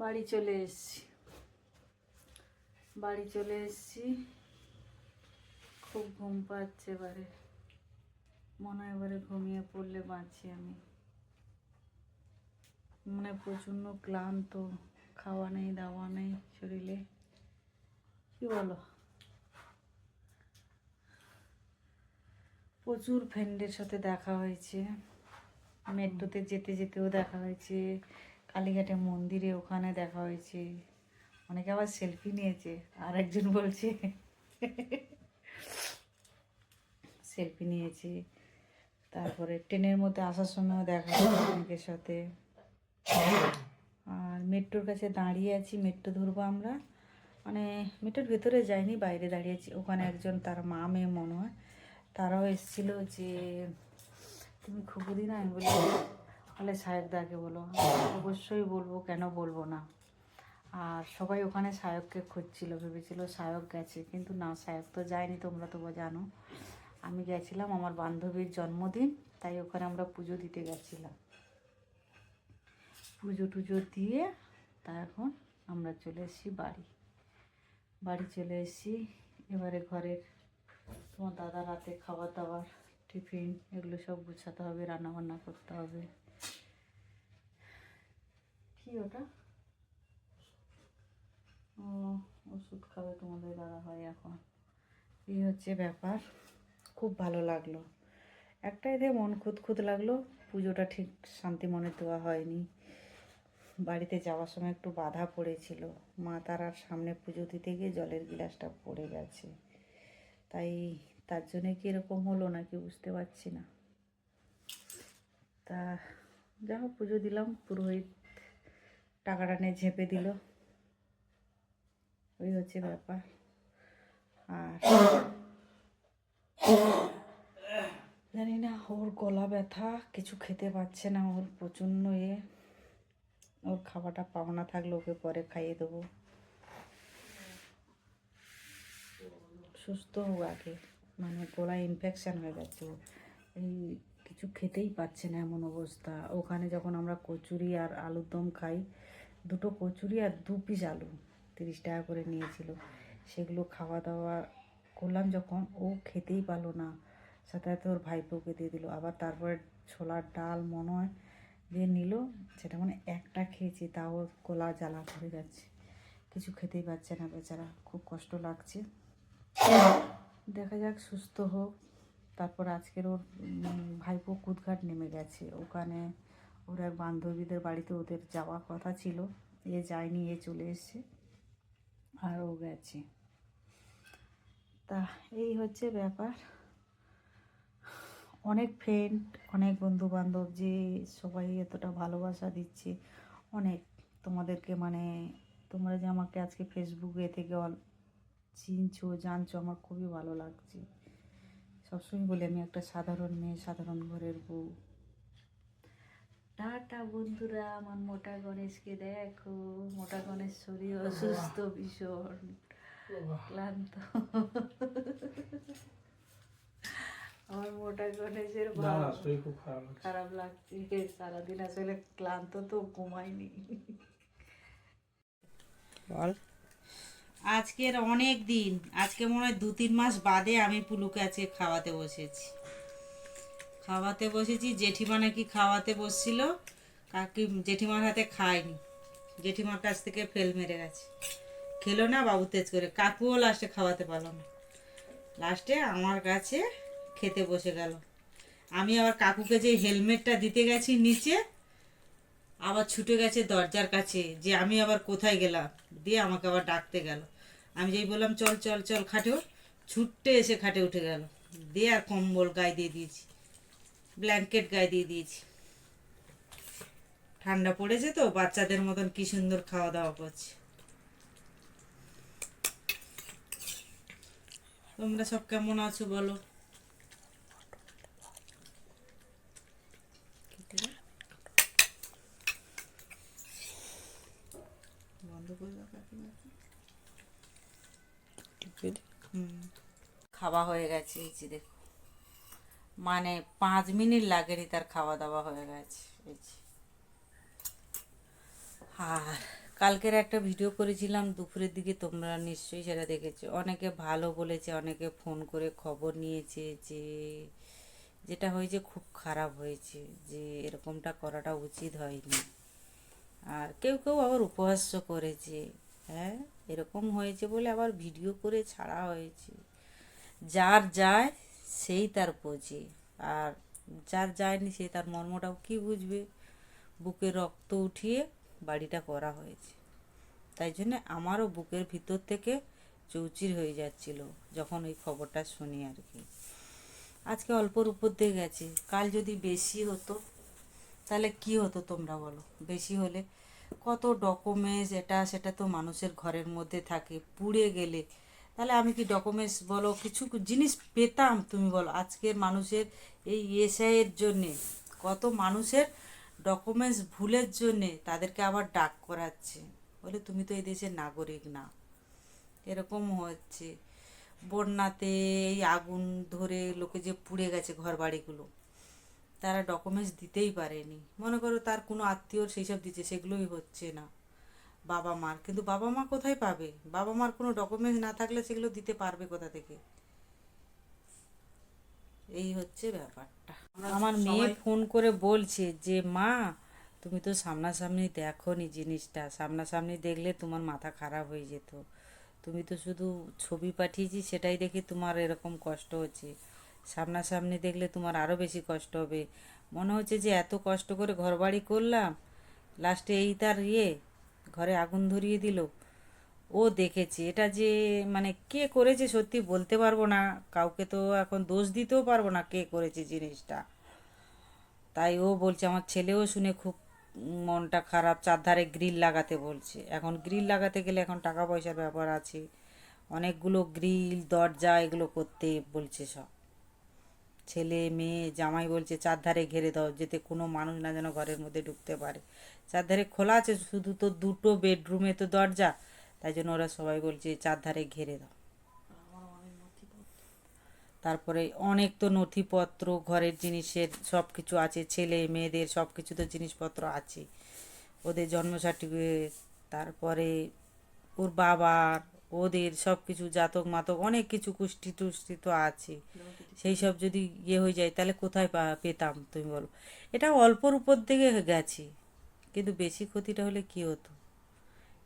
বাড়ি চলে এসেছি। বাড়ি চলে এসেছি। খুব ঘুম পাচ্ছে এবারে। মনে হয় এবারে ঘুমিয়ে পড়লে বাঁচি আমি। মানে প্রচণ্ড ক্লান্ত, খাওয়া নেই, দাওয়া নেই শরীরে। কি বলো? প্রচুর ফ্রেন্ডের সাথে দেখা হয়েছে। মেট্রোতে যেতে যেতেও দেখা হয়েছে। কালীঘাটে মন্দিরে ওখানে দেখা হয়েছে। অনেকে আবার সেলফি নিয়েছে আর একজন বলছে সেলফি নিয়েছে। তারপরে ট্রেনের মধ্যে আসার সময়ও দেখা হয়েছে অনেকের সাথে। আর মেট্রোর কাছে দাঁড়িয়ে আছি, মেট্রো ধরবো আমরা। মানে মেট্রোর ভেতরে যাইনি, বাইরে দাঁড়িয়ে আছি। ওখানে একজন তার মা, মেয়ে মনে হয়, তারাও এসেছিল যে, তুমি খুবই না আমি বলি তাহলে সাহেবদাকে বলো। অবশ্যই বলব, কেন বলব না। আর সবাই ওখানে সায়ককে খুঁজছিল, ভেবেছিল সায়ক গেছে, কিন্তু না, সায়ক তো যায়নি, তোমরা তো জানো। আমি গেছিলাম আমার বান্ধবীর জন্মদিন, তাই ওখানে আমরা পুজো দিতে গেছিলাম। পুজো টুজো দিয়ে তা এখন আমরা চলে এসেছি বাড়ি। বাড়ি চলে এসেছি, এবারে ঘরের তোমার দাদা রাতে খাবার দাবার, টিফিন, এগুলো সব গুছাতে হবে রান্না বান্না করতে হবে। কি ওটা? ও, ওষুধ খাবে তোমাদের দাদা হয় এখন। এই হচ্ছে ব্যাপার। খুব ভালো লাগল। একটা এতে মন খুঁত খুঁত লাগল, পুজোটা ঠিক শান্তি মনে দেওয়া হয়নি। বাড়িতে যাওয়ার সময় একটু বাধা পড়েছিল। মা তারার সামনে পুজো দিতে গিয়ে জলের গিলাসটা পড়ে গেছে। তাই তার জন্যে কি এরকম হলো নাকি বুঝতে পারছি না। তা যা পুজো দিলাম, পুরোহিত টাকাটা নিয়ে ঝেঁপে দিল। ওই হচ্ছে ব্যাপার। আর জানি না, ওর গলা ব্যথা, কিছু খেতে পাচ্ছে না, ওর প্রচণ্ড ইয়ে ওর খাবারটা পাওনা থাকলে ওকে পরে খাইয়ে দেবো। সুস্থ হোক আগে। মানে গলায় ইনফেকশান হয়ে গেছে। এই কিছু খেতেই পাচ্ছে না এমন অবস্থা। ওখানে যখন আমরা কচুরি আর আলুর দম খাই দুটো কচুরি আর দু পিস আলু তিরিশ টাকা করে নিয়েছিল। সেগুলো খাওয়া দাওয়া করলাম যখন, ও খেতেই পারল না। সাথে সাথে ওর ভাইপোকে দিয়ে দিল। আবার তারপরে ছোলার ডাল মনে হয় দিয়ে নিল। সেটা মানে একটা খেয়েছি, তাও গলা জ্বালা ধরে যাচ্ছে। কিছু খেতেই পাচ্ছে না বেচারা, খুব কষ্ট লাগছে। দেখা যাক, সুস্থ হোক। তারপর আজকের ওর ভাইপো কুদঘাট নেমে গেছে। ওখানে ওর এক বান্ধবীদের বাড়িতে ওদের যাওয়ার কথা ছিল। এ যায়নি, এ চলে এসছে। আর ও গেছে। তা এই হচ্ছে ব্যাপার। অনেক ফ্রেন্ড অনেক বন্ধু বান্ধব যে সবাই এতটা ভালোবাসা দিচ্ছে, অনেক। তোমাদেরকে মানে তোমরা যে আমাকে আজকে ফেসবুকে থেকে অল- চিনছো, জানছো, আমার খুবই ভালো লাগছে। সবসময় বলি আমি একটা সাধারণ মেয়ে, সাধারণ ঘরের বউ। টাটা বন্ধুরা আমার মোটা গণেশকে দেখো। মোটা গণেশ শরীর অসুস্থ ভীষণ ক্লান্ত। আমার মোটা গণেশের খারাপ লাগছে। সারাদিন আসলে ক্লান্ত তো ঘুমাইনি বল। আজকের অনেক দিন আজকে মনে হয় দু তিন মাস বাদে আমি পুলুকে আজকে খাওয়াতে বসেছি। খাওয়াতে বসেছি জেঠিমা নাকি খাওয়াতে বসছিল কাকি জেঠিমার হাতে খায়নি। জেঠিমার কাছ থেকে ফেল মেরে গেছে। খেলো না বাবু তেজ করে কাকুও লাস্টে খাওয়াতে পারল না। লাস্টে আমার কাছে খেতে বসে গেল। আমি আবার কাকুকে যে হেলমেটটা দিতে গেছি নিচে আবার ছুটে গেছে দরজার কাছে যে আমি আবার কোথায় গেলাম? দিয়ে আমাকে আবার ডাকতে গেল। আমি যেই বললাম চল চল চল খাটে। ওঠ, ছুটতে এসে খাটে উঠে গেল। দিয়ে আর কম্বল গায়ে দিয়ে দিয়েছি। ব্ল্যাঙ্কেট গায়ে দিয়ে দিয়েছি। ঠান্ডা পড়েছে তো বাচ্চাদের মতন কি সুন্দর খাওয়া দাওয়া করছে। তোমরা সব কেমন আছো বলো। খাওয়া হয়ে গেছে এই যে দেখো। মানে পাঁচ মিনিট লাগেনি তার খাওয়া দাওয়া হয়ে গেছে আর কালকের একটা ভিডিও করেছিলাম, দুপুরের দিকে তোমরা নিশ্চয়ই সেটা দেখেছ। অনেকে ভালো বলেছে, অনেকে ফোন করে খবর নিয়েছে যে, যেটা হয়েছে খুব খারাপ হয়েছে, যে এরকমটা করাটা উচিত হয়নি। আর কেউ কেউ আবার উপহাস্য করেছে হ্যাঁ? এরকম হয়েছে বলে আবার ভিডিও করে ছাড়া হয়েছে। যার যায় সেই তার বোঝে আর যার যায়নি সে তার মর্মটাও কি বুঝবে? বুকে রক্ত উঠিয়ে বাড়িটা করা হয়েছে। তাই জন্যে আমারও বুকের ভিতর থেকে চৌচির হয়ে যাচ্ছিল যখন ওই খবরটা শুনি আর কি। আজকে অল্পর উপর দিয়ে গেছে কাল যদি বেশি হতো, তাহলে কি হতো তোমরা বলো? বেশি হলে কত ডকুমেন্টস এটা সেটা তো মানুষের ঘরের মধ্যে থাকে। পুড়ে গেলে তাহলে আমি কি ডকুমেন্টস বলো, কিছু জিনিস পেতাম, তুমি বলো, আজকের মানুষের এই এসআইয়ের জন্যে, কত মানুষের ডকুমেন্টস ভুলের জন্যে তাদেরকে আবার ডাক করাচ্ছে। বলে তুমি তো এই দেশের নাগরিক না। এরকম হচ্ছে। বন্যাতে এই আগুন ধরে লোকে যে পুড়ে গেছে ঘর বাড়িগুলো তারা ডকুমেন্টস দিতেই পারেনি। মনে করো তার কোনো আত্মীয় সেই সব দিচ্ছে, সেগুলোই হচ্ছে না। বাবা মার। কিন্তু বাবা মা কোথায় পাবে? বাবা মার কোনো ডকুমেন্টস না থাকলে সেগুলো দিতে পারবে কোথা থেকে? এই হচ্ছে ব্যাপারটা। আমার মেয়ে ফোন করে বলছে যে মা তুমি তো সামনাসামনি দেখো নি জিনিসটা। সামনাসামনি দেখলে তোমার মাথা খারাপ হয়ে যেত। তুমি তো শুধু ছবি পাঠিয়েছি সেটাই দেখে তোমার এরকম কষ্ট হচ্ছে। সামনাসামনি দেখলে তোমার আরও বেশি কষ্ট হবে। মনে হচ্ছে যে এত কষ্ট করে ঘরবাড়ি করলাম লাস্টে এই তার ইয়ে ঘরে আগুন ধরিয়ে দিল। ও দেখেছে। এটা যে মানে কে করেছে সত্যি বলতে পারব না। কাউকে তো এখন দোষ দিতেও পারব না কে করেছে জিনিসটা। তাই ও বলছে, আমার ছেলেও শুনে খুব মনটা খারাপ। চারধারে গ্রিল লাগাতে বলছে। এখন গ্রিল লাগাতে গেলে এখন টাকা পয়সার ব্যাপার আছে। অনেকগুলো গ্রিল, দরজা, এগুলো করতে বলছে সব। ছেলে, মেয়ে, জামাই বলছে, চারধারে ঘেরে দাও, যেতে কোনো মানুষ না যেন ঘরের মধ্যে ঢুকতে পারে। চারধারে খোলা আছে, শুধু তো দুটো বেডরুমে তো দরজা। তাই জন্য ওরা সবাই বলছে চারধারে ঘেরে দাও। তারপরে অনেক তো নথিপত্র, ঘরের জিনিসের সব কিছু আছে, ছেলে, মেয়েদের সব কিছু তো জিনিসপত্র আছে। ওদের জন্ম সার্টিফিকেট তারপরে ওর বাবার, ওদের সব কিছু জাতক মাতক, অনেক কিছু কুষ্টি টুষ্টি তো আছে। সেই সব যদি ইয়ে হয়ে যায়, তাহলে কোথায় পেতাম, তুমি বলো। এটা অল্পর উপর দিকে গেছে। কিন্তু বেশি ক্ষতিটা হলে কি হতো?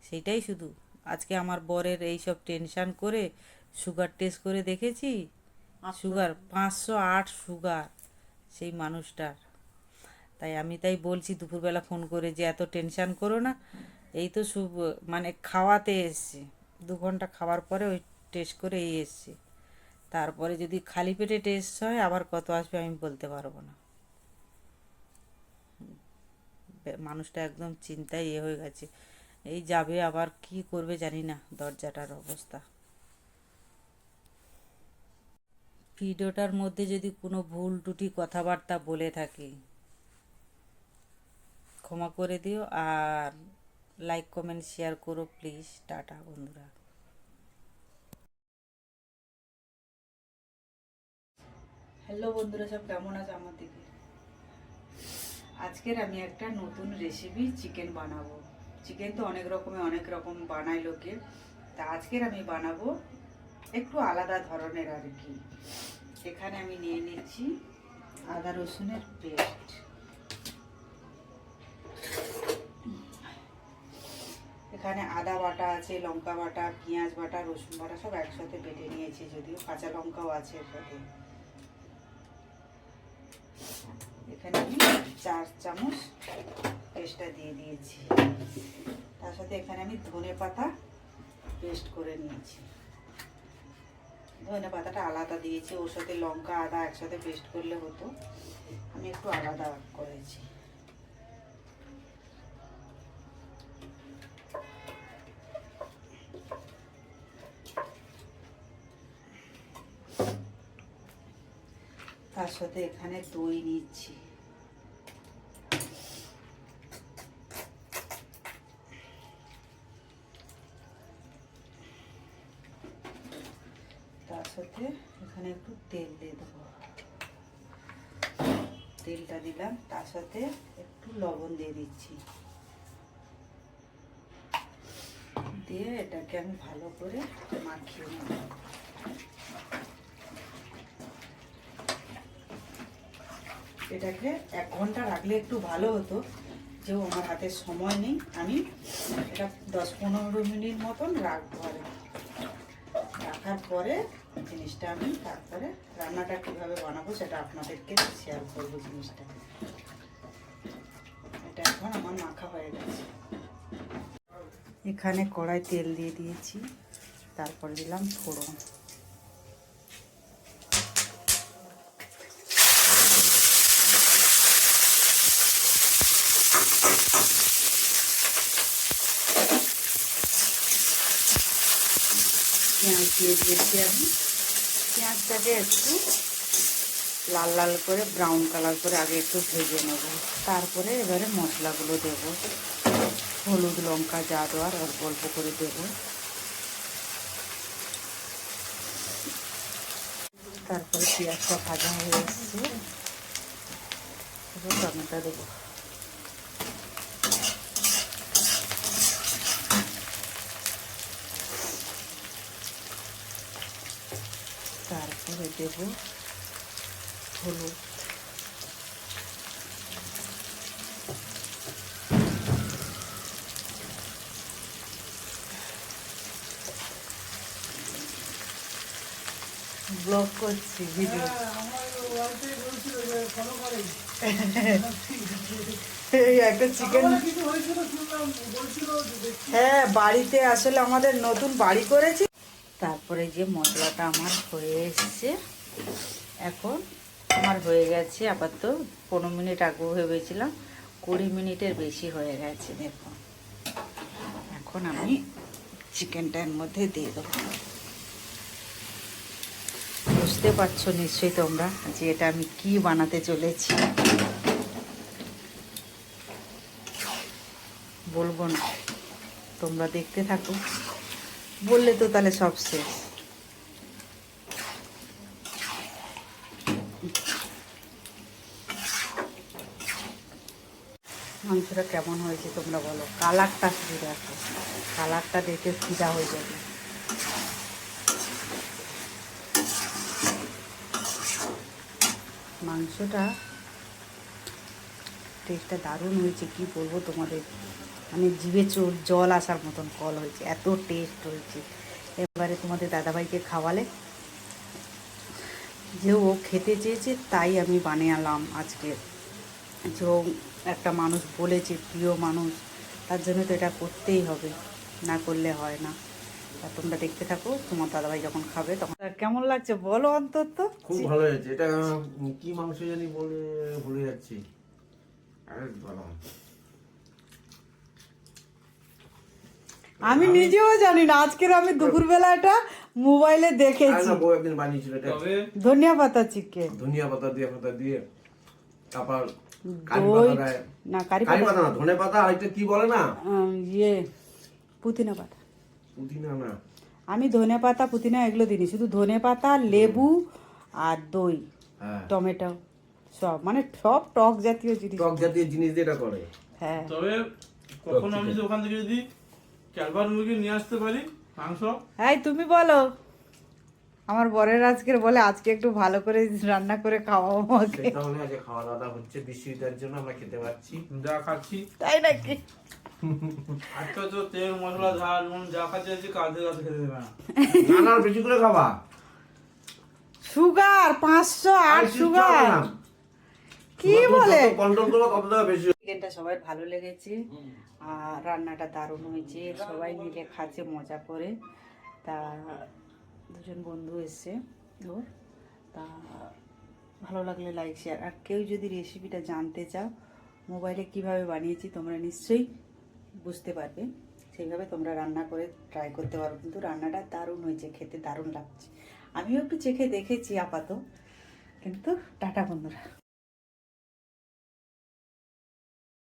সেইটাই শুধু। আজকে আমার বরের এই সব টেনশন করে সুগার টেস্ট করে দেখেছি। সুগার পাঁচশো আট সুগার সেই মানুষটার। তাই আমি তাই বলছি দুপুরবেলা ফোন করে যে এত টেনশান করো না। এই তো সু মানে খাওয়াতে এসছে। দু ঘণ্টা খাওয়ার পরে ওই টেস্ট করে এই এসছে। তারপরে যদি খালি পেটে টেস্ট হয় আবার কত আসবে আমি বলতে পারব না। মানুষটা একদম চিন্তায় ইয়ে হয়ে গেছে। এই যাবে আবার কি করবে জানি না, দরজাটার অবস্থা। ভিডিওটার মধ্যে যদি কোনো ভুল টুটি কথাবার্তা বলে থাকি, ক্ষমা করে দিও আর লাইক, কমেন্ট, শেয়ার করো প্লিজ। টাটা বন্ধুরা। হ্যালো বন্ধুরা, সব কেমন আছে আমার দিকে? আজকের আমি একটা নতুন রেসিপি চিকেন বানাবো। চিকেন তো অনেক রকমের অনেক রকম বানায় লোকে। তা আজকের আমি বানাবো একটু আলাদা ধরনের আর কি। এখানে আমি নিয়ে নিচ্ছি আদা রসুনের পেস্ট। এখানে আদা বাটা আছে, লঙ্কা বাটা, পেঁয়াজ বাটা, রসুন বাটা সব একসাথে বেটে নিয়েছি যদিও কাঁচা লঙ্কাও আছে এর সাথে। এখানে আমি চার চামচ পেস্টটা দিয়ে দিয়েছি। তার সাথে এখানে আমি ধনে পাতা পেস্ট করে নিয়েছি। ধনে পাতাটা আলাদা দিয়েছি, ওর সাথে লঙ্কা, আদা একসাথে পেস্ট করলে হতো। আমি একটু আলাদা করেছি। তার সাথে এখানে দই নিচ্ছি। তার সাথে এখানে একটু তেল দিয়ে দেবো। তেলটা দিলাম, তার সাথে একটু লবণ দিয়ে দিচ্ছি। দিয়ে এটাকে আমি ভালো করে মাখিয়ে নেব। এটাকে এক ঘণ্টা রাখলে একটু ভালো হতো, যেও আমার হাতে সময় নেই, আমি এটা দশ পনেরো মিনিট মতন রাখব আর রাখার পরে জিনিসটা আমি তারপরে রান্নাটা কীভাবে বানাবো সেটা আপনাদেরকে শেয়ার করব জিনিসটা। এটা এখন আমার মাখা হয়ে গেছে। এখানে কড়াই তেল দিয়ে দিয়েছি, তারপর দিলাম ফোড়ন পেঁয়াজ দিয়ে দিয়েছি আমি। পেঁয়াজটাকে একটু লাল লাল করে ব্রাউন কালার করে আগে একটু ভেজে নেব। তারপরে এবারে মশলাগুলো দেব। হলুদ, লঙ্কা, যা দেওয়ার অল্প অল্প করে দেব। তারপরে পেঁয়াজটা ভাজা হয়ে এসছে। এবার টমেটো দেবো। তারপরে দেব হলুদ। ব্লগ করছি ভিডিও। একটা চিকেন হ্যাঁ বাড়িতে আসলে আমাদের নতুন বাড়ি করেছি। তারপরে যে মশলাটা আমার হয়ে এসছে, এখন আমার হয়ে গেছে আপাতত পনেরো মিনিট আগে ভেবেছিলাম, কুড়ি মিনিটের বেশি হয়ে গেছে দেখুন এখন আমি চিকেনটার মধ্যে দিয়ে দেবো। বুঝতে পারছ নিশ্চয়ই তোমরা যে এটা আমি কি বানাতে চলেছি? বলব না, তোমরা দেখতে থাকো। বললে তো তাহলে সব শেষ। মাংসটা কেমন হয়েছে তোমরা বলো? কালারটা শুধু দেখো। কালারটা দেখে ফিদা হয়ে যাবে। মাংসটা টেস্টটা দারুণ হয়েছে, কি বলব তোমাদের? মানে জিভে চোর জল আসার মতন কল হয়েছে, এত টেস্ট হয়েছে। এবারে তোমাদের দাদাভাইকে খাওয়ালে। যে ও খেতে চেয়েছে, তাই আমি বানিয়ে আজকে। যে একটা মানুষ বলেছে, প্রিয় মানুষ, তার জন্য তো এটা করতেই হবে, না করলে হয় না। তোমরা দেখতে থাকো, তোমার দাদাভাই যখন খাবে তখন কেমন লাগছে বলো অন্তত? খুব ভালো হয়েছে। এটা কি মাংস জানি বলে ভুলে যাচ্ছি। আমি নিজেও জানি না আজকের আমি দুপুরবেলা এটা মোবাইলে আর দেখেছি না বউ একদিন বানিয়েছিল এটা ধনিয়া পাতা চিকেন ধনিয়া পাতা দিয়ে পাতা দিয়ে তারপর কারি পাতা দেয় না কারি পাতা না ধনে পাতা আর এটা কি বলে না? ইয়ে পুদিনা পাতা। পুদিনা না। আমি ধনে পাতা পুদিনা এগুলো দিইনি শুধু ধনে পাতা লেবু আর দই হ্যাঁ। টমেটো সব। মানে সব টক জাতীয় জিনিস। টক জাতীয় জিনিস দিয়ে এটা করে। হ্যাঁ। তবে কখনো আমি ওখান থেকে যদি ক্যালবার মুরগি নিয়ে আসতে পারি? মাংস? এই তুমি বলো। আমার বরের আজকের বলে আজকে একটু ভালো করে রান্না করে খাওয়াবো আমাকে। সেটা হলে আজকে খাওয়া দাওয়া হচ্ছে বৃষ্টিটার জন্য আমরা খেতে পাচ্ছি। যা খাচ্ছি। তাই নাকি? আজকে তো তেল মশলা ঝাল নুন যা খাচ্ছি আজকে কালকে কাছে খেতে দেবে না। না না বেশি করে খাবা। সুগার পাঁচশো আট সুগার। কি বলে? কন্ট্রোল করব ততটা বেশি চিকেনটা সবার ভালো লেগেছে। আর রান্নাটা দারুণ হয়েছে। সবাই মিলে খাচ্ছে মজা করে। তা দুজন বন্ধু এসছে ওর। তা ভালো লাগলে লাইক শেয়ার আর কেউ যদি রেসিপিটা জানতে চাও মোবাইলে কীভাবে বানিয়েছি তোমরা নিশ্চয়ই বুঝতে পারবে। সেইভাবে তোমরা রান্না করে ট্রাই করতে পারো। কিন্তু রান্নাটা দারুণ হয়েছে খেতে দারুণ লাগছে। আমিও একটু চেখে দেখেছি আপাতত। কিন্তু টাটা বন্ধুরা।